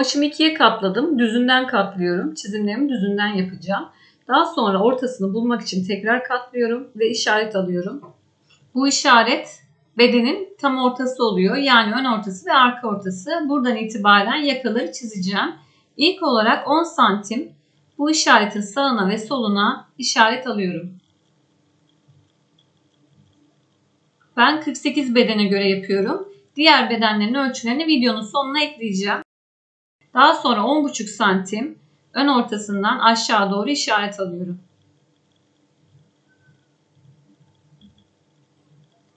Kumaşımı ikiye katladım. Düzünden katlıyorum. Çizimlerimi düzünden yapacağım. Daha sonra ortasını bulmak için tekrar katlıyorum ve işaret alıyorum. Bu işaret bedenin tam ortası oluyor. Yani ön ortası ve arka ortası. Buradan itibaren yakaları çizeceğim. İlk olarak 10 santim bu işaretin sağına ve soluna işaret alıyorum. Ben 48 bedene göre yapıyorum. Diğer bedenlerin ölçülerini videonun sonuna ekleyeceğim. Daha sonra 10,5 santim ön ortasından aşağı doğru işaret alıyorum.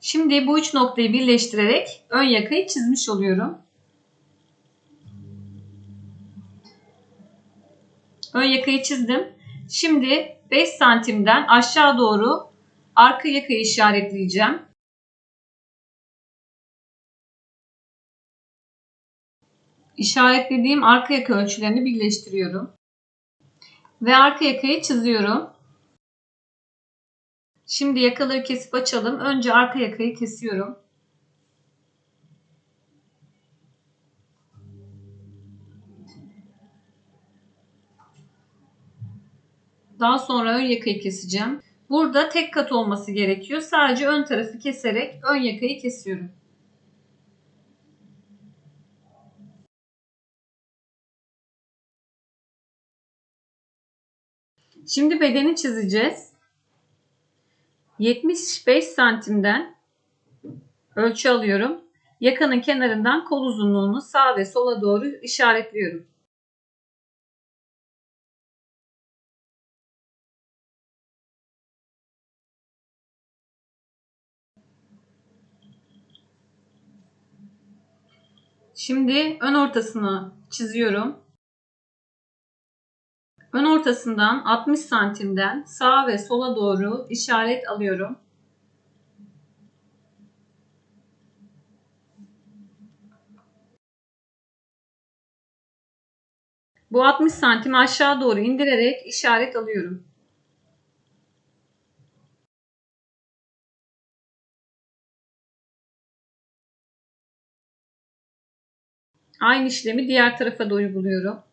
Şimdi bu üç noktayı birleştirerek ön yakayı çizmiş oluyorum. Ön yakayı çizdim. Şimdi 5 santimden aşağı doğru arka yakayı işaretleyeceğim. İşaretlediğim arka yaka ölçülerini birleştiriyorum. Ve arka yakayı çiziyorum. Şimdi yakaları kesip açalım. Önce arka yakayı kesiyorum. Daha sonra ön yakayı keseceğim. Burada tek kat olması gerekiyor. Sadece ön tarafı keserek ön yakayı kesiyorum. Şimdi bedeni çizeceğiz. 75 santimden ölçü alıyorum. Yakanın kenarından kol uzunluğunu sağa ve sola doğru işaretliyorum. Şimdi ön ortasını çiziyorum. Ön ortasından 60 santimden sağa ve sola doğru işaret alıyorum. Bu 60 santim aşağı doğru indirerek işaret alıyorum. Aynı işlemi diğer tarafa da uyguluyorum.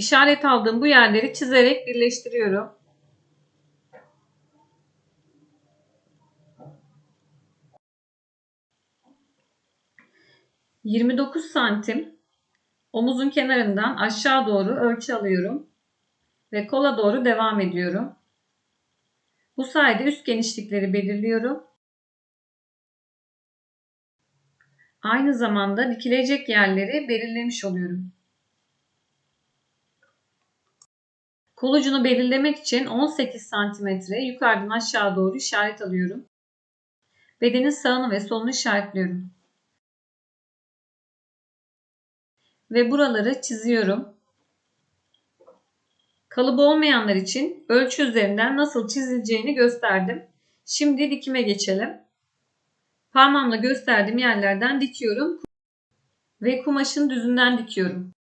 İşaret aldığım bu yerleri çizerek birleştiriyorum. ...29 santim omuzun kenarından aşağı doğru ölçü alıyorum ve kola doğru devam ediyorum. Bu sayede üst genişlikleri belirliyorum. Aynı zamanda dikilecek yerleri belirlemiş oluyorum. Kol ucunu belirlemek için 18 cm yukarıdan aşağı doğru işaret alıyorum. Bedenin sağını ve solunu işaretliyorum. Ve buraları çiziyorum. Kalıbı olmayanlar için ölçü üzerinden nasıl çizileceğini gösterdim. Şimdi dikime geçelim. Parmağımla gösterdiğim yerlerden dikiyorum ve kumaşın düzünden dikiyorum.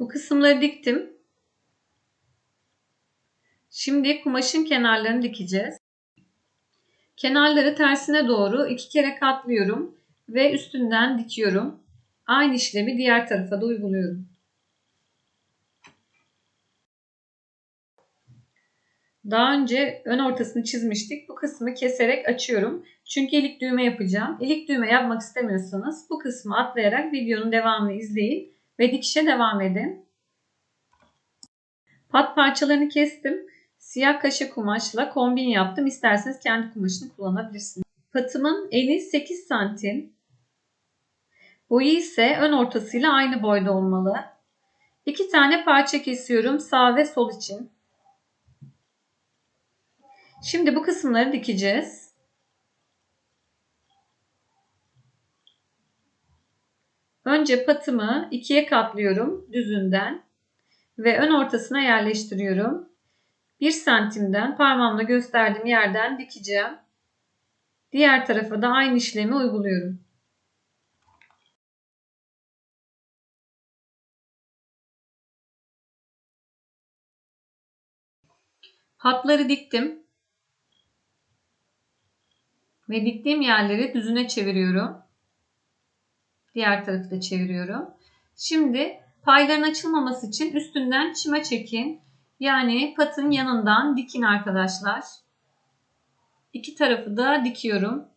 Bu kısımları diktim. Şimdi kumaşın kenarlarını dikeceğiz. Kenarları tersine doğru iki kere katlıyorum ve üstünden dikiyorum. Aynı işlemi diğer tarafa da uyguluyorum. Daha önce ön ortasını çizmiştik. Bu kısmı keserek açıyorum. Çünkü ilik düğme yapacağım. İlik düğme yapmak istemiyorsanız bu kısmı atlayarak videonun devamını izleyin ve dikişe devam edin. Pat parçalarını kestim. Siyah kaşe kumaşla kombin yaptım. İsterseniz kendi kumaşını kullanabilirsiniz. Patımın eni 8 santim. Boyu ise ön ortasıyla aynı boyda olmalı. İki tane parça kesiyorum sağ ve sol için. Şimdi bu kısımları dikeceğiz. Önce patımı ikiye katlıyorum düzünden ve ön ortasına yerleştiriyorum. 1 santimden parmağımla gösterdiğim yerden dikeceğim. Diğer tarafa da aynı işlemi uyguluyorum. Hatları diktim. Ve diktiğim yerleri düzüne çeviriyorum. Diğer tarafı da çeviriyorum. Şimdi payların açılmaması için üstünden çime çekin. Yani patın yanından dikin arkadaşlar. İki tarafı da dikiyorum.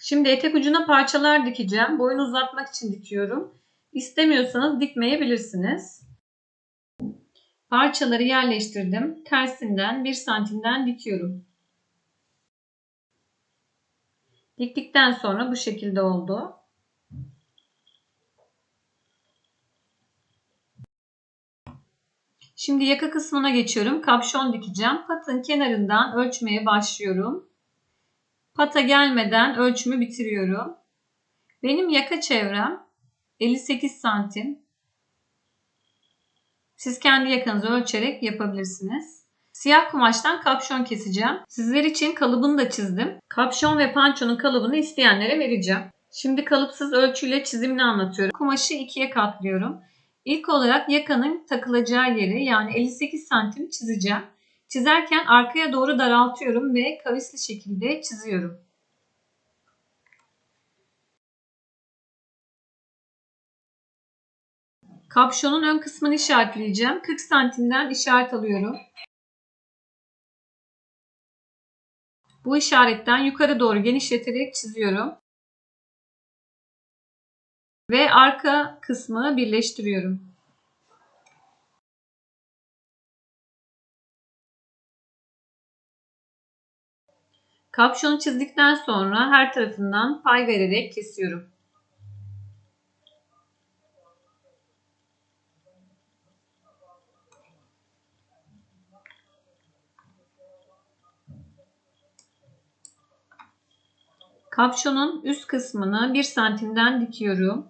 Şimdi etek ucuna parçalar dikeceğim. Boyunu uzatmak için dikiyorum. İstemiyorsanız dikmeyebilirsiniz. Parçaları yerleştirdim. Tersinden 1 santimden dikiyorum. Diktikten sonra bu şekilde oldu. Şimdi yaka kısmına geçiyorum. Kapşon dikeceğim. Patın kenarından ölçmeye başlıyorum. Pata gelmeden ölçümü bitiriyorum. Benim yaka çevrem 58 santim. Siz kendi yakanızı ölçerek yapabilirsiniz. Siyah kumaştan kapşon keseceğim. Sizler için kalıbını da çizdim. Kapşon ve pançonun kalıbını isteyenlere vereceğim. Şimdi kalıpsız ölçüyle çizimini anlatıyorum. Kumaşı ikiye katlıyorum. İlk olarak yakanın takılacağı yeri yani 58 santim çizeceğim. Çizerken arkaya doğru daraltıyorum ve kavisli şekilde çiziyorum. Kapşonun ön kısmını işaretleyeceğim. 40 santimden işaret alıyorum. Bu işaretten yukarı doğru genişleterek çiziyorum. Ve arka kısmı birleştiriyorum. Kapşonu çizdikten sonra her tarafından pay vererek kesiyorum. Kapşonun üst kısmını 1 santimden dikiyorum.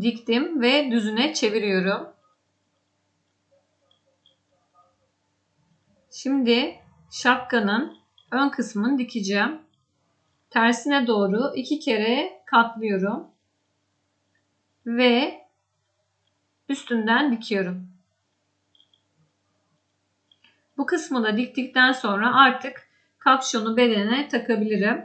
Diktim ve düzüne çeviriyorum. Şimdi şapkanın ön kısmını dikeceğim. Tersine doğru iki kere katlıyorum. Ve üstünden dikiyorum. Bu kısmı da diktikten sonra artık kapşonu bedene takabilirim.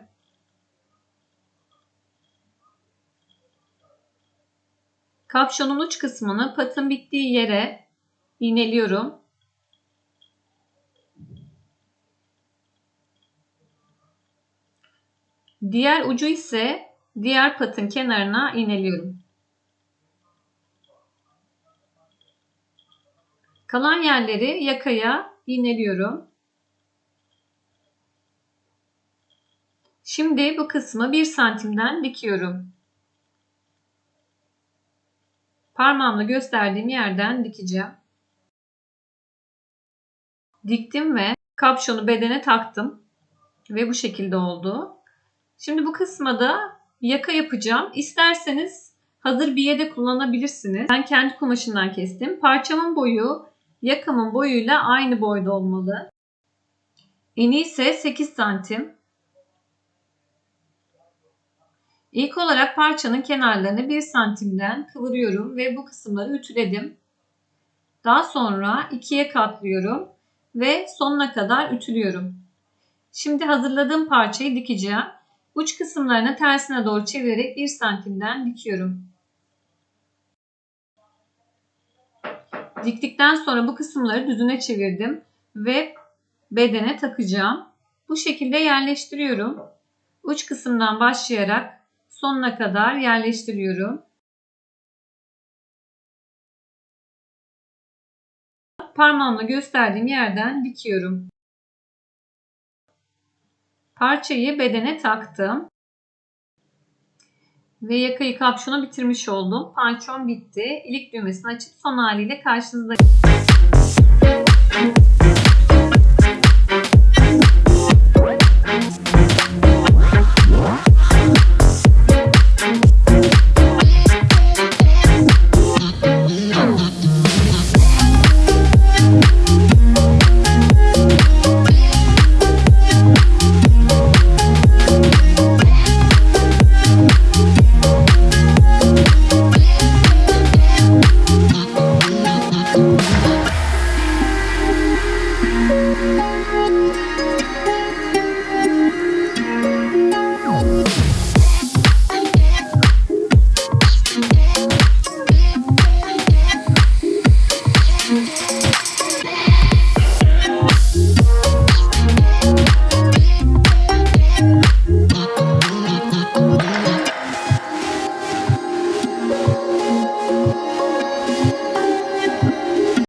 Kapşonun uç kısmını patın bittiği yere iğneliyorum. Diğer ucu ise diğer patın kenarına iğneliyorum. Kalan yerleri yakaya iğneliyorum. Şimdi bu kısmı 1 santimden dikiyorum. Parmağımla gösterdiğim yerden dikeceğim. Diktim ve kapşonu bedene taktım. Ve bu şekilde oldu. Şimdi bu kısma da yaka yapacağım. İsterseniz hazır bir yede kullanabilirsiniz. Ben kendi kumaşından kestim. Parçamın boyu yakamın boyuyla aynı boyda olmalı. Eni ise 8 santim. İlk olarak parçanın kenarlarını 1 santimden kıvırıyorum ve bu kısımları ütüledim. Daha sonra ikiye katlıyorum ve sonuna kadar ütülüyorum. Şimdi hazırladığım parçayı dikeceğim. Uç kısımlarını tersine doğru çevirerek 1 santimden dikiyorum. Diktikten sonra bu kısımları düzüne çevirdim ve bedene takacağım. Bu şekilde yerleştiriyorum. Uç kısımdan başlayarak sonuna kadar yerleştiriyorum. Parmağımla gösterdiğim yerden dikiyorum. Parçayı bedene taktım. Ve yakayı kapşona bitirmiş oldum. Pançon bitti. İlik düğmesini açıp son haliyle karşınızda.